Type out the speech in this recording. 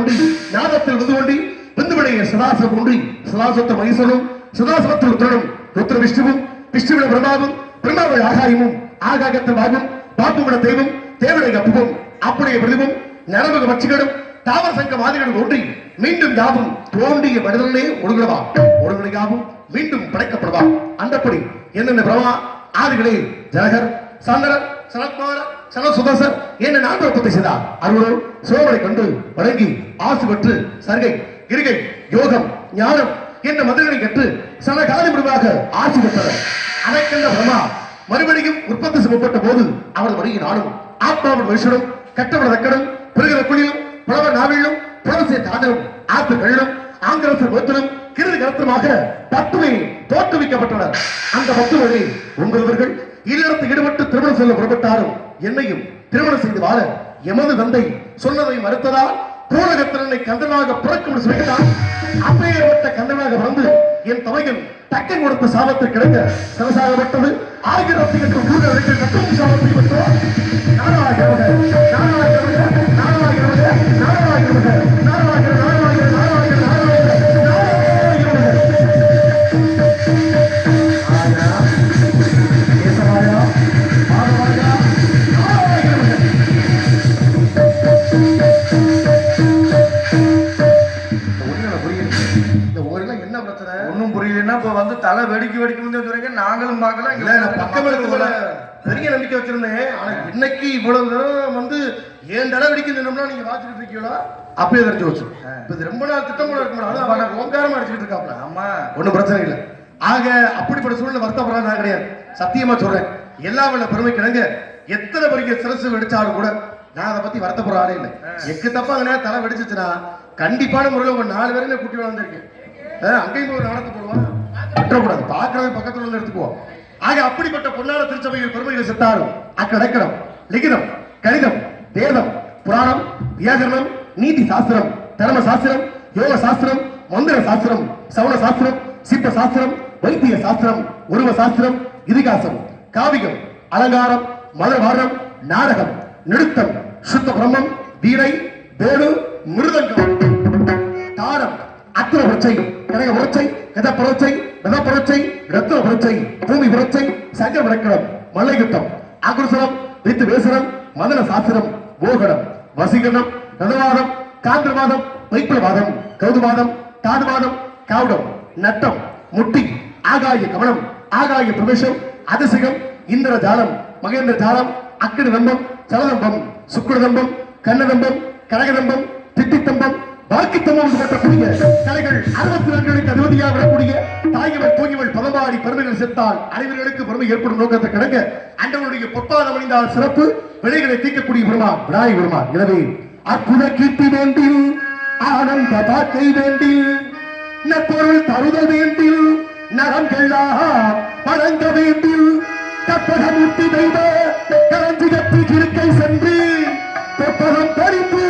ಉಂಡಿ ನಾದತ್ರ ಉದುಗೊಂಡಿ ಒಂದು ಮನೆಗೆ ಸದಾಸವ ಉಂಡಿ ಸದಾಸತ್ತ ಮಹಿಸನು ಸದಾಸವತ್ರ ರುದ್ರನು ರುದ್ರ விஷ்ணுவும் விஷ்ணுவிட பிரபாவும் பிரம்மாவோட ஆகாயமும் ஆகாயத்தின் ஆகும் பாப்புவிட தெய்வம் தேவனுடைய அப்புவும் அப்படிய பிரதிவும் நரமுக பட்சிகளும் தாவர சங்க மாதிரிகள் ஒன்றி மீண்டும் யாவும் தோண்டிய மனிதனே ஒழுங்கடவா ஒழுங்கடை யாவும் மீண்டும் படைக்கப்படுவா? அந்தப்படி என்னென்ன பிரமா ஆதிகளே ஜனகர் சந்திரன் ಸನತ್ಮಾರ ಸನತ್ ಸುಧಾಸರ್ ಏನ ನಾಟು ಉಪದೇಶದ ಅವರು ಸೋಮரை கண்டு வணங்கி ஆசி பெற்று சர்க்கை கிரிகை யோகம் ஞானம் என்ன மந்திரங்களை கற்று சன காலி முடிவாக ஆசி பெற்றனர் அனைக்கின்ற பிரமா மறுபடியும் உற்பத்தி செய்யப்பட்ட போது அவரது வருகை நாடும். ஆத்மாவின் மனுஷனும் கட்டவன தக்கனும் பிறகு குழியும் புலவ நாவிலும் புலவசிய தாண்டனும் ஆத்து கள்ளும் ஆங்கிலசர் மருத்துவம் கிருதி கலத்தமாக பத்துமை தோற்றுவிக்கப்பட்டனர் அந்த பத்துவரை உங்களவர்கள் இல்லறத்து ஈடுபட்டு திருமணம் செல்ல புறப்பட்டாலும் என்னையும் திருமணம் செய்து வாழ எமது தந்தை சொன்னதை மறுத்ததால் பூரகத்திரனை கந்தனாக பிறக்கும் சொல்கிறார் அப்பேற்பட்ட கந்தனாக பிறந்து என் தமையன் தக்கை கொடுத்த சாபத்தில் கிடைக்க சிறசாகப்பட்டது ஆயிரத்தி எட்டு ஊர்களுக்கு கட்டும் சாபத்தை பெற்றோர் தலை வெடிக்க வெடிக்கும் சொல்றீங்க நாங்களும் பார்க்கல. இல்ல பக்கம் இடத்துல பெரிய நம்பிக்கை வச்சிருந்தேன். ஆனா இன்னைக்கு இவ்வளவு நேரம் வந்து ஏன் தடவை அடிக்க நின்னோம்னா நீங்க வாச்சிட்டு இருக்கீங்களா? அப்பயே தெரிஞ்சு வச்சு இப்ப இது ரொம்ப நாள் திட்டம் கூட இருக்க முடியாது அதான் ஓங்காரமா அடிச்சுட்டு இருக்காப்ல. ஆமா. ஒண்ணும் பிரச்சனை இல்லை. ஆக அப்படிப்பட்ட சூழ்நிலை வருத்தப்படுறா நான் கிடையாது. சத்தியமா சொல்றேன். எல்லா வல்ல பெருமை கிடங்க. எத்தனை பெரிய சிரசு வெடிச்சாலும் கூட நான் அதை பத்தி வருத்தப்படுற ஆளே இல்லை. எக்கு தப்பா அங்கே தலை வெடிச்சிச்சுன்னா கண்டிப்பான முறையில் ஒரு நாலு பேரை நான் கூட்டி வந்திருக்கேன் அஹ் அங்கேயும் ஒரு நாடத்தை போடுவான் விட்டுறக்கூடாது பார்க்கறவன் பக்கத்துல உள்ள எடுத்துக்குவோம் ஆக அப்படிப்பட்ட பொன்னான திருச்சபையில் பெருமைகளை செத்தாரும் அக்கடக்கணம் லிகிதம் கணிதம் வேதம் புராணம் வியாகரணம் நீதி சாஸ்திரம் தர்ம சாஸ்திரம் யோக சாஸ்திரம் மந்திர சாஸ்திரம் சவண சாஸ்திரம் சிப்ப சாஸ்திரம் வைத்திய சாஸ்திரம் உருவ சாஸ்திரம் இதிகாசம் காவியம் அலங்காரம் மதவாரம் நாடகம் நிறுத்தம் சுத்த பிரம்மம் வீணை வேணு மிருதங்கம் தாரம் அத்திர புரட்சை கனக புரட்சை கத புரட்சை வெத ரத்ன புரட்சி பூமி புரட்சி சங்க விளக்கணம் மல்லையுத்தம் அகுரசனம் வித்து வேசனம் மதன சாஸ்திரம் போகணம் வசீகரணம் ரதவாதம் காந்திரவாதம் வைப்பலவாதம் கௌதவாதம் தாதுவாதம் காவடம் நட்டம் முட்டி ஆகாய கவனம் ஆகாய பிரவேசம் அதிசயம் இந்திர ஜாலம் மகேந்திர ஜாலம் அக்கடி தம்பம் சலதம்பம் சுக்குடதம்பம் கண்ணதம்பம் கனகதம்பம் திட்டித்தம்பம் வாக்குத்தமம் கட்டக்கூடிய கலைகள் அறுபத்தி ரெண்டுகளுக்கு அதிபதியாக வரக்கூடிய பதமாடி பெருமைகள் செத்தால் அனைவர்களுக்கு பெருமை ஏற்படும் நோக்கத்தை கிடங்க அண்டவனுடைய பொற்பாதம் அணிந்தால் சிறப்பு விலைகளை தீர்க்கக்கூடிய பெருமான் விடாய் பெருமான். எனவே அற்புத கீர்த்தி வேண்டில் ஆனந்த பாக்கை வேண்டில் நற்பொருள் தருதல் வேண்டில் நரம் கெல்லாக வழங்க வேண்டில் கற்பகமூர்த்தி தெய்வ கலஞ்சிகத்தில் சென்று தொப்பகம் பறித்து